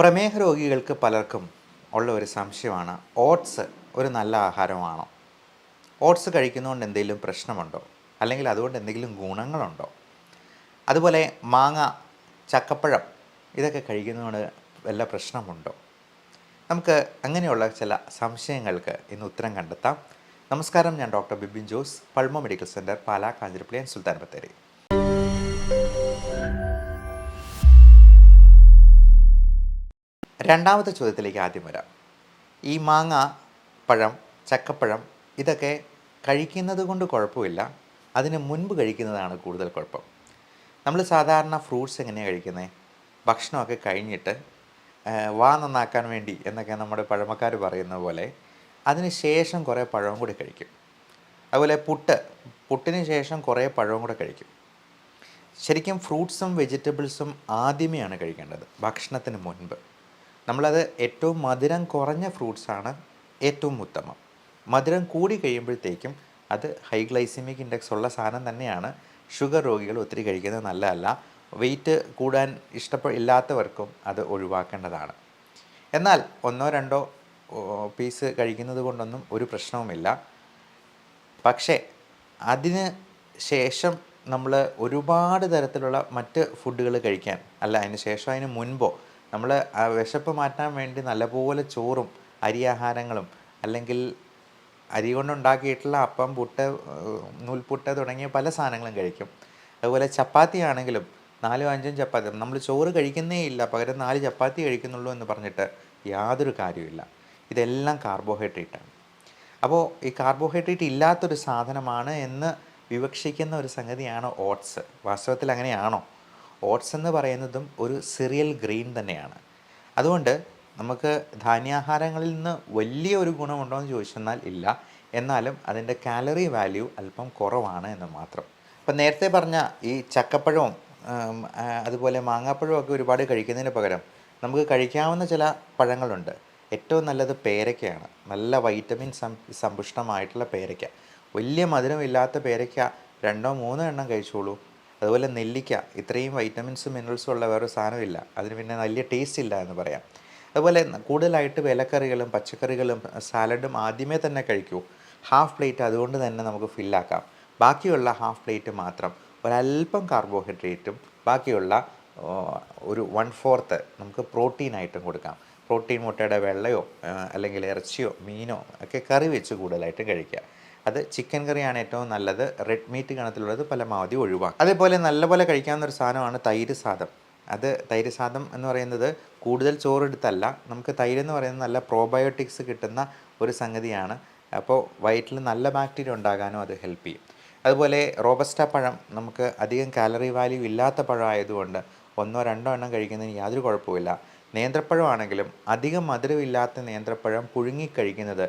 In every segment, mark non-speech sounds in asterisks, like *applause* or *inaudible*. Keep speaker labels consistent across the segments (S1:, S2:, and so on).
S1: പ്രമേഹ രോഗികൾക്ക് പലർക്കും ഉള്ള ഒരു സംശയമാണ്. ഓട്സ് ഒരു നല്ല ആഹാരമാണോ? ഓട്സ് കഴിക്കുന്നതുകൊണ്ട് എന്തെങ്കിലും പ്രശ്നമുണ്ടോ? അല്ലെങ്കിൽ അതുകൊണ്ട് എന്തെങ്കിലും ഗുണങ്ങളുണ്ടോ? അതുപോലെ മാങ്ങ ചക്കപ്പഴം ഇതൊക്കെ കഴിക്കുന്നതുകൊണ്ട് വല്ല പ്രശ്നമുണ്ടോ? നമുക്ക് അങ്ങനെയുള്ള ചില സംശയങ്ങൾക്ക് ഇന്ന് ഉത്തരം കണ്ടെത്താം. നമസ്കാരം ഞാൻ doctor Bibin Jose Pulma medical centre Pala Kanjirappally Sultan Bathery. രണ്ടാമത്തെ ചോദ്യത്തിലേക്ക് ആദ്യം വരാം. ഈ മാങ്ങ പഴം ചക്കപ്പഴം ഇതൊക്കെ കഴിക്കുന്നത് കൊണ്ട് കുഴപ്പമില്ല. അതിന് മുൻപ് കഴിക്കുന്നതാണ് കൂടുതൽ കുഴപ്പം. നമ്മൾ സാധാരണ ഫ്രൂട്ട്സ് എങ്ങനെയാണ് കഴിക്കുന്നത് ഭക്ഷണമൊക്കെ കഴിഞ്ഞിട്ട് വാ നന്നാക്കാൻ വേണ്ടി എന്നൊക്കെ നമ്മുടെ പഴമക്കാർ പറയുന്ന പോലെ അതിന് ശേഷം കുറേ പഴവും കൂടി കഴിക്കും. അതുപോലെ പുട്ട് പുട്ടിന് ശേഷം കുറേ പഴവും കൂടെ കഴിക്കും. ശരിക്കും ഫ്രൂട്ട്സും വെജിറ്റബിൾസും ആദ്യമേയാണ് കഴിക്കേണ്ടത് ഭക്ഷണത്തിന് മുൻപ്. നമ്മളത് ഏറ്റവും മധുരം കുറഞ്ഞ ഫ്രൂട്ട്സാണ് ഏറ്റവും ഉത്തമം. മധുരം കൂടി കഴിയുമ്പോഴത്തേക്കും അത് ഹൈ ഗ്ലൈസിമിക് ഇൻഡെക്സ് ഉള്ള സാധനം തന്നെയാണ്. ഷുഗർ രോഗികൾ ഒത്തിരി കഴിക്കുന്നത് നല്ലതല്ല. വെയിറ്റ് കൂടാൻ ഇഷ്ടപ്പെ ഇല്ലാത്തവർക്കും അത് ഒഴിവാക്കേണ്ടതാണ്. എന്നാൽ ഒന്നോ രണ്ടോ പീസ് കഴിക്കുന്നത് കൊണ്ടൊന്നും ഒരു പ്രശ്നവുമില്ല. പക്ഷേ അതിന് ശേഷം നമ്മൾ ഒരുപാട് തരത്തിലുള്ള മറ്റ് ഫുഡുകൾ കഴിക്കാൻ അല്ല അതിന് ശേഷം അതിന് മുൻപോ നമ്മൾ ആ വിശപ്പ് മാറ്റാൻ വേണ്ടി നല്ലപോലെ ചോറും അരിയാഹാരങ്ങളും അല്ലെങ്കിൽ അരി കൊണ്ടുണ്ടാക്കിയിട്ടുള്ള അപ്പം പുട്ട് നൂൽപുട്ട് തുടങ്ങിയ പല സാധനങ്ങളും കഴിക്കും. അതുപോലെ ചപ്പാത്തി ആണെങ്കിലും നാലും അഞ്ചും ചപ്പാത്തി നമ്മൾ ചോറ് കഴിക്കുന്നേ ഇല്ല പകരം നാല് ചപ്പാത്തി കഴിക്കുന്നുള്ളൂ എന്ന് പറഞ്ഞിട്ട് യാതൊരു കാര്യമില്ല ഇതെല്ലാം കാർബോഹൈഡ്രേറ്റാണ് അപ്പോൾ ഈ കാർബോഹൈഡ്രേറ്റ് ഇല്ലാത്തൊരു സാധനമാണ് എന്ന് വിവക്ഷിക്കുന്ന ഒരു സംഗതിയാണ് ഓട്സ് വാസ്തവത്തിൽ അങ്ങനെയാണോ? ഓട്സ് എന്ന് പറയുന്നതും ഒരു സിറിയൽ ഗ്രെയിൻ തന്നെയാണ്. അതുകൊണ്ട് നമുക്ക് ധാന്യാഹാരങ്ങളിൽ നിന്ന് വലിയ ഒരു ഗുണമുണ്ടോ എന്ന് ചോദിച്ചെന്നാൽ ഇല്ല. എന്നാലും അതിന്റെ കാലറി വാല്യൂ അല്പം കുറവാണ് എന്ന് മാത്രം. അപ്പം നേരത്തെ പറഞ്ഞ ഈ ചക്കപ്പഴവും അതുപോലെ മാങ്ങാപ്പഴവും ഒക്കെ ഒരുപാട് കഴിക്കുന്നതിന് പകരം നമുക്ക് കഴിക്കാവുന്ന ചില പഴങ്ങളുണ്ട്. ഏറ്റവും നല്ലത് പേരയ്ക്കയാണ്. നല്ല വൈറ്റമിൻ സമ്പുഷ്ടമായിട്ടുള്ള പേരയ്ക്ക. വലിയ മധുരമില്ലാത്ത പേരയ്ക്ക രണ്ടോ മൂന്നോ എണ്ണം കഴിച്ചോളൂ. അതുപോലെ നെല്ലിക്ക ഇത്രയും വൈറ്റമിൻസും മിനറൽസും ഉള്ള വേറൊരു സാധനമില്ല. അതിന് പിന്നെ വലിയ ടേസ്റ്റ് ഇല്ല എന്ന് പറയാം. അതുപോലെ കൂടുതലായിട്ട് വിലക്കറികളും പച്ചക്കറികളും സാലഡും ആദ്യമേ തന്നെ കഴിക്കൂ. ഹാഫ് പ്ലേറ്റ് അതുകൊണ്ട് തന്നെ നമുക്ക് ഫില്ലാക്കാം ബാക്കിയുള്ള ഹാഫ് പ്ലേറ്റ് മാത്രം. ഒരല്പം കാർബോഹൈഡ്രേറ്റും ബാക്കിയുള്ള ഒരു വൺ ഫോർത്ത് നമുക്ക് പ്രോട്ടീനായിട്ടും കൊടുക്കാം. പ്രോട്ടീൻ മുട്ടയുടെ വെള്ളയോ അല്ലെങ്കിൽ ഇറച്ചിയോ മീനോ ഒക്കെ കറി വെച്ച് കൂടുതലായിട്ടും കഴിക്കുക. അത് ചിക്കൻ കറിയാണ് ഏറ്റവും നല്ലത്. റെഡ് മീറ്റ് കണത്തിലുള്ളത് പരമാവധി ഒഴിവാക്കുക അതേപോലെ നല്ലപോലെ കഴിക്കാവുന്ന ഒരു സാധനമാണ് തൈര് സാദം. അത് തൈര് സാദം എന്ന് പറയുന്നത് കൂടുതൽ ചോറെടുത്തല്ല. നമുക്ക് തൈര് എന്ന് പറയുന്നത് നല്ല പ്രോബയോട്ടിക്സ് കിട്ടുന്ന ഒരു സംഗതിയാണ്. അപ്പോൾ വയറ്റിൽ നല്ല ബാക്ടീരിയ ഉണ്ടാകാനും അത് ഹെൽപ്പ് ചെയ്യും. അതുപോലെ റോബസ്റ്റ പഴം നമുക്ക് അധികം കാലറി വാല്യൂ ഇല്ലാത്ത പഴം ആയതുകൊണ്ട് ഒന്നോ രണ്ടോ എണ്ണം കഴിക്കുന്നതിന് യാതൊരു കുഴപ്പമില്ല നേന്ത്രപ്പഴമാണെങ്കിലും അധികം മധുരമില്ലാത്ത നേന്ത്രപ്പഴം പുഴുങ്ങി കഴിക്കുന്നത്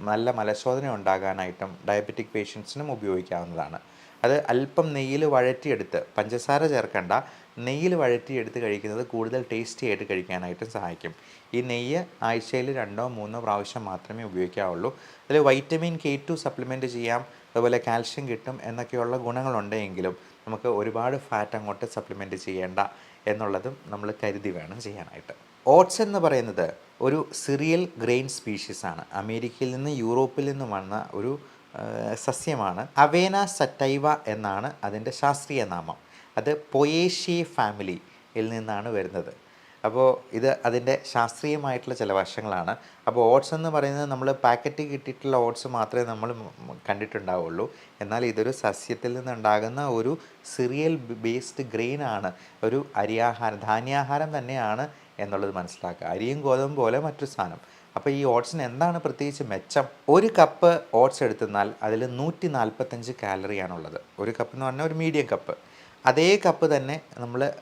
S1: നല്ല മലശോധന ഉണ്ടാകാനായിട്ടും ഡയബറ്റിക് പേഷ്യൻസിനും ഉപയോഗിക്കാവുന്നതാണ്. അത് അല്പം നെയ്യിൽ വഴറ്റിയെടുത്ത് പഞ്ചസാര ചേർക്കേണ്ട നെയ്യിൽ വഴറ്റിയെടുത്ത് കഴിക്കുന്നത് കൂടുതൽ ടേസ്റ്റി ആയിട്ട് കഴിക്കാനായിട്ടും സഹായിക്കും. ഈ നെയ്യ് ആഴ്ചയിൽ രണ്ടോ മൂന്നോ പ്രാവശ്യം മാത്രമേ ഉപയോഗിക്കാവുള്ളൂ. അതിൽ വൈറ്റമിൻ കെ ടു സപ്ലിമെന്റ് ചെയ്യാം അതുപോലെ കാൽഷ്യം കിട്ടും എന്നൊക്കെയുള്ള ഗുണങ്ങളുണ്ടെങ്കിലും നമുക്ക് ഒരുപാട് ഫാറ്റ് അങ്ങോട്ട് സപ്ലിമെന്റ് ചെയ്യേണ്ട എന്നുള്ളതും നമ്മൾ കരുതി വേണം ചെയ്യാനായിട്ട്. ഓട്സ് എന്ന് പറയുന്നത് ഒരു സിറിയൽ ഗ്രെയിൻ സ്പീഷീസാണ്. അമേരിക്കയിൽ നിന്ന് യൂറോപ്പിൽ നിന്ന് വന്ന ഒരു സസ്യമാണ്. അവേന സറ്റൈവ എന്നാണ് അതിന്റെ ശാസ്ത്രീയ നാമം. അത് പൊയേഷ്യ ഫാമിലിയിൽ നിന്നാണ് വരുന്നത്. അപ്പോൾ ഇത് അതിന്റെ ശാസ്ത്രീയമായിട്ടുള്ള ചില വശങ്ങളാണ്. അപ്പോൾ ഓട്സ് എന്ന് പറയുന്നത് നമ്മൾ പാക്കറ്റ് കിട്ടിയിട്ടുള്ള ഓട്സ് മാത്രമേ നമ്മൾ കണ്ടിട്ടുണ്ടാവുള്ളൂ. എന്നാൽ ഇതൊരു സസ്യത്തിൽ നിന്നുണ്ടാകുന്ന ഒരു സിറിയൽ ബേസ്ഡ് ഗ്രെയിൻ ആണ് ഒരു അരിയാഹാരം ധാന്യാഹാരം തന്നെയാണ് എന്നുള്ളത് മനസ്സിലാക്കുക. അരിയും ഗോതമ്പ് പോലെ മറ്റൊരു സാധനം. അപ്പോൾ ഈ ഓട്സിന് എന്താണ് പ്രത്യേകിച്ച് മെച്ചം? ഒരു കപ്പ് ഓട്സ് എടുത്തെന്നാൽ അതിൽ നൂറ്റി നാൽപ്പത്തഞ്ച് കാലറിയാണുള്ളത്. ഒരു കപ്പ് എന്ന് പറഞ്ഞാൽ ഒരു മീഡിയം കപ്പ്. അതേ കപ്പ് തന്നെ നമ്മൾ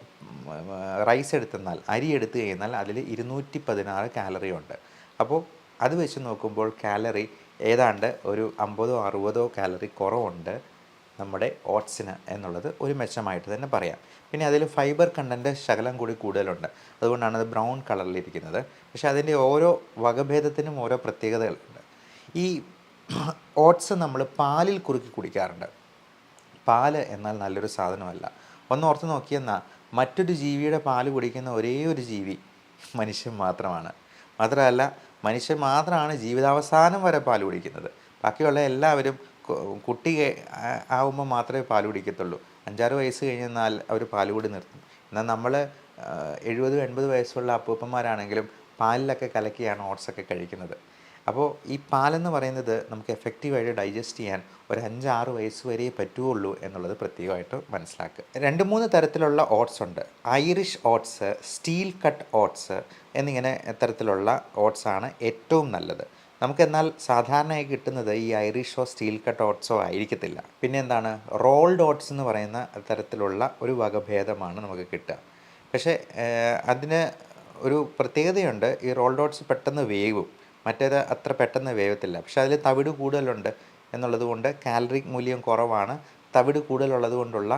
S1: റൈസ് എടുത്തെന്നാൽ അരി എടുത്തു കഴിഞ്ഞാൽ അതിൽ ഇരുന്നൂറ്റി പതിനാറ് കാലറി ഉണ്ട്. അപ്പോൾ അത് വെച്ച് നോക്കുമ്പോൾ കാലറി ഏതാണ്ട് ഒരു അമ്പതോ അറുപതോ കാലറി കുറവുണ്ട്. നമ്മുടെ ഓട്സിന് എന്നുള്ളത് ഒരു മെച്ചമായിട്ട് തന്നെ പറയാം. പിന്നെ അതിൽ ഫൈബർ കണ്ടന്റ് ശകലം കൂടി കൂടുതലുണ്ട്. അതുകൊണ്ടാണ് അത് ബ്രൗൺ കളറിലിരിക്കുന്നത്. പക്ഷേ അതിന്റെ ഓരോ വകഭേദത്തിനും ഓരോ പ്രത്യേകതകളുണ്ട്. ഈ *clears throat* ഓട്സ് നമ്മൾ പാലിൽ കുറുക്കി കുടിക്കാറുണ്ട്. പാൽ എന്നാൽ നല്ലൊരു സാധനമല്ല. ഒന്ന് ഓർത്ത് നോക്കിയെന്നാൽ മറ്റൊരു ജീവിയുടെ പാൽ കുടിക്കുന്ന ഒരേ ഒരു ജീവി മനുഷ്യൻ മാത്രമാണ്. മാത്രമല്ല മനുഷ്യൻ മാത്രമാണ് ജീവിതാവസാനം വരെ പാൽ കുടിക്കുന്നത്. ബാക്കിയുള്ള എല്ലാവരും കുട്ടി ആവുമ്പോൾ മാത്രമേ പാൽ കുടിക്കത്തുള്ളൂ. അഞ്ചാറ് വയസ്സ് കഴിഞ്ഞാൽ അവർ പാൽ കൂടി നിർത്തും. എന്നാൽ നമ്മൾ എഴുപത് എൺപത് വയസ്സുള്ള അപ്പൂപ്പന്മാരാണെങ്കിലും പാലിലൊക്കെ കലക്കിയാണ് ഓട്സൊക്കെ കഴിക്കുന്നത്. അപ്പോൾ ഈ പാലെന്ന് പറയുന്നത് നമുക്ക് എഫക്റ്റീവായിട്ട് ഡൈജസ്റ്റ് ചെയ്യാൻ ഒരു അഞ്ചാറ് വയസ്സ് വരെ പറ്റുകയുള്ളൂ എന്നുള്ളത് പ്രത്യേകമായിട്ട് മനസ്സിലാക്കുക. രണ്ട് മൂന്ന് തരത്തിലുള്ള ഓട്സ് ഉണ്ട്. Irish oats steel cut oats എന്നിങ്ങനെ തരത്തിലുള്ള ഓട്സാണ് ഏറ്റവും നല്ലത്. നമുക്ക് എന്നാൽ സാധാരണയായി കിട്ടുന്നത് ഈ ഐറിഷോ സ്റ്റീൽ കട്ട് ഓട്സോ ആയിരിക്കത്തില്ല. പിന്നെ എന്താണ് റോൾഡ് ഓട്സ് എന്ന് പറയുന്ന തരത്തിലുള്ള ഒരു വകഭേദമാണ് നമുക്ക് കിട്ടുക. പക്ഷേ അതിന് ഒരു പ്രത്യേകതയുണ്ട്. ഈ റോൾഡ് ഓട്സ് പെട്ടെന്ന് വേവും. മറ്റേത് അത്ര പെട്ടെന്ന് വേവത്തില്ല. പക്ഷേ അതിൽ തവിട് കൂടുതലുണ്ട് എന്നുള്ളത് കൊണ്ട് കാലറി മൂല്യം കുറവാണ്. തവിട് കൂടുതലുള്ളത് കൊണ്ടുള്ള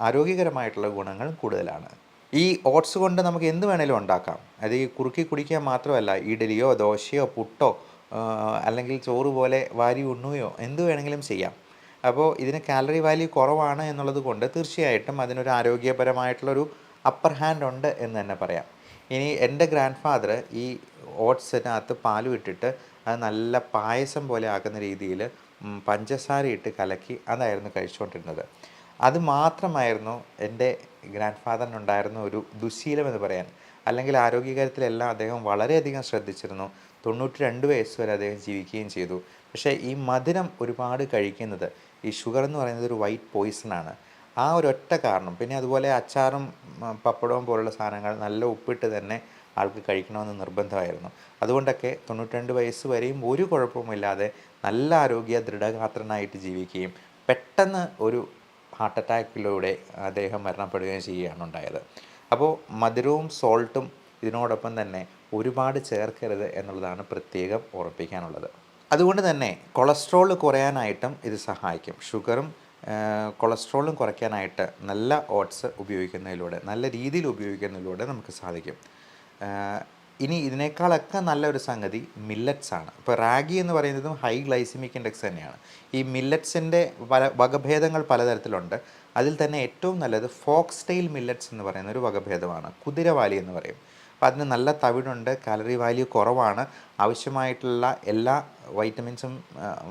S1: ആരോഗ്യകരമായിട്ടുള്ള ഗുണങ്ങൾ കൂടുതലാണ്. ഈ ഓട്സ് കൊണ്ട് നമുക്ക് എന്ത് വേണേലും ഉണ്ടാക്കാം. അത് ഈ കുറുക്കി കുടിക്കാൻ മാത്രമല്ല ഇഡലിയോ ദോശയോ പുട്ടോ അല്ലെങ്കിൽ ചോറ് പോലെ വാരി ഉണ്ണുകയോ എന്ത് വേണമെങ്കിലും ചെയ്യാം. അപ്പോൾ ഇതിന് കാലറി വാല്യൂ കുറവാണ് എന്നുള്ളത് കൊണ്ട് തീർച്ചയായിട്ടും അതിനൊരു ആരോഗ്യപരമായിട്ടുള്ളൊരു അപ്പർ ഹാൻഡ് ഉണ്ട് എന്ന് തന്നെ പറയാം. ഇനി എന്റെ ഗ്രാൻഡ് ഫാദർ ഈ ഓട്സിനകത്ത് പാലും ഇട്ടിട്ട് അത് നല്ല പായസം പോലെ ആക്കുന്ന രീതിയിൽ പഞ്ചസാര ഇട്ട് കലക്കി അതായിരുന്നു കഴിച്ചുകൊണ്ടിരുന്നത്. അത് മാത്രമായിരുന്നു എന്റെ ഗ്രാൻഡ് ഫാദറിനുണ്ടായിരുന്ന ഒരു ദുശീലം എന്ന് പറയാൻ. അല്ലെങ്കിൽ ആരോഗ്യകാര്യത്തിലെല്ലാം അദ്ദേഹം വളരെയധികം ശ്രദ്ധിച്ചിരുന്നു. തൊണ്ണൂറ്റി രണ്ട് വയസ്സ് വരെ അദ്ദേഹം ജീവിക്കുകയും ചെയ്തു. പക്ഷേ ഈ മധുരം ഒരുപാട് കഴിക്കുന്നത് ഈ ഷുഗർ എന്ന് പറയുന്നത് ഒരു വൈറ്റ് പോയിസണാണ് ആ ഒരൊറ്റ കാരണം. പിന്നെ അതുപോലെ അച്ചാറും പപ്പടവും പോലുള്ള സാധനങ്ങൾ നല്ല ഉപ്പിട്ട് തന്നെ ആൾക്ക് കഴിക്കണമെന്ന് നിർബന്ധമായിരുന്നു. അതുകൊണ്ടൊക്കെ തൊണ്ണൂറ്റിരണ്ട് വയസ്സ് വരെയും ഒരു കുഴപ്പവുമില്ലാതെ നല്ല ആരോഗ്യ ദൃഢഗാത്രനായിട്ട് ജീവിക്കുകയും പെട്ടെന്ന് ഒരു ഹാർട്ട് അറ്റാക്കിലൂടെ അദ്ദേഹം മരണപ്പെടുകയും ചെയ്യുകയാണ് ഉണ്ടായത്. അപ്പോൾ മധുരവും സോൾട്ടും ഇതിനോടൊപ്പം തന്നെ ഒരുപാട് ചേർക്കരുത് എന്നുള്ളതാണ് പ്രത്യേകം ഉറപ്പിക്കാനുള്ളത്. അതുകൊണ്ട് തന്നെ കൊളസ്ട്രോൾ കുറയാനായിട്ടും ഇത് സഹായിക്കും. ഷുഗറും കൊളസ്ട്രോളും കുറയ്ക്കാനായിട്ട് നല്ല ഓട്സ് ഉപയോഗിക്കുന്നതിലൂടെ നല്ല രീതിയിൽ ഉപയോഗിക്കുന്നതിലൂടെ നമുക്ക് സാധിക്കും. ഇനി ഇതിനേക്കാളൊക്കെ നല്ലൊരു സംഗതി മില്ലറ്റ്സ് ആണ്. ഇപ്പോൾ റാഗി എന്ന് പറയുന്നതും ഹൈ ഗ്ലൈസിമിക് ഇൻഡെക്സ് തന്നെയാണ്. ഈ മില്ലറ്റ്സിന്റെ പല വകഭേദങ്ങൾ പലതരത്തിലുണ്ട്. അതിൽ തന്നെ ഏറ്റവും നല്ലത് ഫോക്സ് ടെയിൽ മില്ലറ്റ്സ് എന്ന് പറയുന്ന ഒരു വകഭേദമാണ്. കുതിരവാലി എന്ന് പറയും. അപ്പോൾ അതിന് നല്ല തവിടുണ്ട് കാലറി വാല്യൂ കുറവാണ്. ആവശ്യമായിട്ടുള്ള എല്ലാ വൈറ്റമിൻസും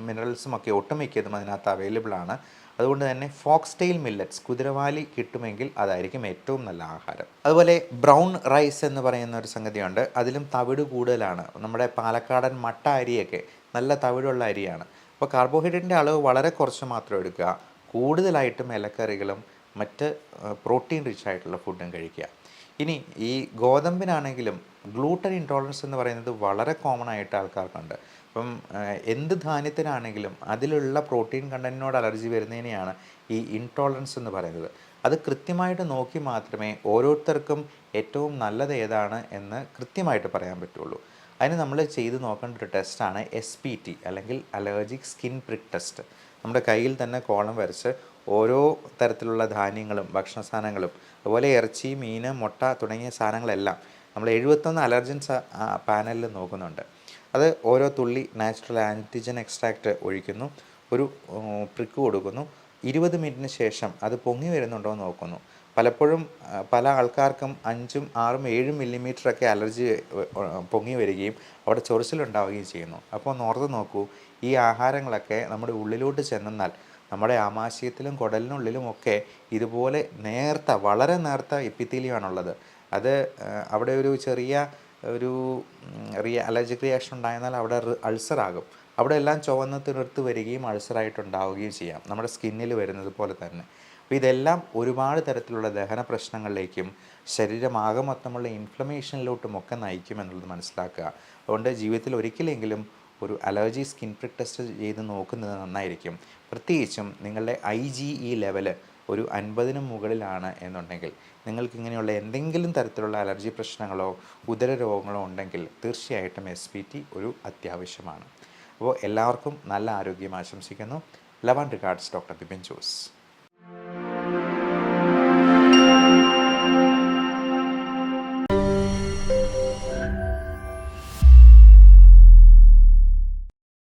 S1: മിനറൽസും ഒക്കെ ഒട്ടുമിക്കതും അതിനകത്ത് അവൈലബിൾ ആണ്. അതുകൊണ്ട് തന്നെ ഫോക്സ് ടെയിൽ മില്ലറ്റ്സ് കുതിരവാലി കിട്ടുമെങ്കിൽ അതായിരിക്കും ഏറ്റവും നല്ല ആഹാരം. അതുപോലെ ബ്രൗൺ റൈസ് എന്ന് പറയുന്ന ഒരു സംഗതിയുണ്ട്. അതിലും തവിട് കൂടുതലാണ്. നമ്മുടെ പാലക്കാടൻ മട്ട അരിയൊക്കെ നല്ല തവിടുള്ള അരിയാണ്. അപ്പോൾ കാർബോഹൈഡ്രേറ്റിന്റെ അളവ് വളരെ കുറച്ച് മാത്രം എടുക്കുക. കൂടുതലായിട്ടും ഇലക്കറികളും മറ്റ് പ്രോട്ടീൻ റിച്ച് ആയിട്ടുള്ള ഫുഡും കഴിക്കുക. ഇനി ഈ ഗോതമ്പിനാണെങ്കിലും ഗ്ലൂട്ടൻ ഇൻടോളറൻസ് എന്ന് പറയുന്നത് വളരെ കോമൺ ആയിട്ട് ആൾക്കാർക്കുണ്ട്. അപ്പം എന്ത് ധാന്യത്തിനാണെങ്കിലും അതിലുള്ള പ്രോട്ടീൻ കണ്ടന്റിനോട് അലർജി വരുന്നതിനെയാണ് ഈ ഇൻടോളറൻസ് എന്ന് പറയുന്നത്. അത് കൃത്യമായിട്ട് നോക്കി മാത്രമേ ഓരോരുത്തർക്കും ഏറ്റവും നല്ലത് ഏതാണ് എന്ന് കൃത്യമായിട്ട് പറയാൻ പറ്റുള്ളൂ. അതിന് നമ്മൾ ചെയ്ത് നോക്കേണ്ട ഒരു ടെസ്റ്റാണ് എസ് പി ടി അല്ലെങ്കിൽ അലർജിക് സ്കിൻ പ്രിക് ടെസ്റ്റ് നമ്മുടെ കയ്യിൽ തന്നെ കോളം വരച്ച് ഓരോ തരത്തിലുള്ള ധാന്യങ്ങളും ഭക്ഷണ സാധനങ്ങളും അതുപോലെ ഇറച്ചി മീൻ മുട്ട തുടങ്ങിയ സാധനങ്ങളെല്ലാം നമ്മൾ എഴുപത്തൊന്ന് അലർജൻസ് പാനലിൽ നോക്കുന്നുണ്ട്. അത് ഓരോ തുള്ളി നാച്ചുറൽ ആന്റിജൻ എക്സ്ട്രാക്റ്റ് ഒഴിക്കുന്നു ഒരു പ്രിക്ക് കൊടുക്കുന്നു ഇരുപത് മിനിറ്റിന് ശേഷം അത് പൊങ്ങി വരുന്നുണ്ടോ എന്ന് നോക്കുന്നു. പലപ്പോഴും പല ആൾക്കാർക്കും അഞ്ചും ആറും ഏഴും മില്ലിമീറ്ററൊക്കെ അലർജി പൊങ്ങി വരികയും അവിടെ ചൊറിച്ചിലുണ്ടാവുകയും ചെയ്യുന്നു. അപ്പോൾ ഓർത്ത് നോക്കൂ ഈ ആഹാരങ്ങളൊക്കെ നമ്മുടെ ഉള്ളിലോട്ട് ചെന്നാൽ നമ്മുടെ ആമാശയത്തിലും കുടലിനുള്ളിലും ഒക്കെ ഇതുപോലെ നേർത്ത വളരെ നേർത്ത എപ്പിത്തീലിയാണുള്ളത്. അത് അവിടെ ഒരു ചെറിയ ഒരു റിയ അലർജിക് റിയാക്ഷൻ ഉണ്ടായിരുന്നാൽ അവിടെ അൾസർ ആകും അവിടെ എല്ലാം ചുവന്ന് തീർത്ത് വരികയും അൾസറായിട്ടുണ്ടാവുകയും ചെയ്യാം. നമ്മുടെ സ്കിന്നിൽ വരുന്നത് പോലെ തന്നെ. അപ്പോൾ ഇതെല്ലാം ഒരുപാട് തരത്തിലുള്ള ദഹന പ്രശ്നങ്ങളിലേക്കും ശരീരമാകെ മൊത്തമുള്ള ഇൻഫ്ലമേഷനിലോട്ടും ഒക്കെ നയിക്കും എന്നുള്ളത് മനസ്സിലാക്കുക. അതുകൊണ്ട് ജീവിതത്തിൽ ഒരിക്കലെങ്കിലും ഒരു അലർജി സ്കിൻ പ്രിക് ടെസ്റ്റ് ചെയ്ത് നോക്കുന്നത് നന്നായിരിക്കും. പ്രത്യേകിച്ചും നിങ്ങളുടെ ഐ ജി ഇ ലെവൽ ഒരു അൻപതിന് മുകളിലാണ് എന്നുണ്ടെങ്കിൽ നിങ്ങൾക്ക് ഇങ്ങനെയുള്ള എന്തെങ്കിലും തരത്തിലുള്ള അലർജി പ്രശ്നങ്ങളോ ഉദര രോഗങ്ങളോ ഉണ്ടെങ്കിൽ തീർച്ചയായിട്ടും എസ് പി ടി ഒരു അത്യാവശ്യമാണ്. അപ്പോൾ എല്ലാവർക്കും നല്ല ആരോഗ്യം ആശംസിക്കുന്നു. Love and regards doctor Bipin Jose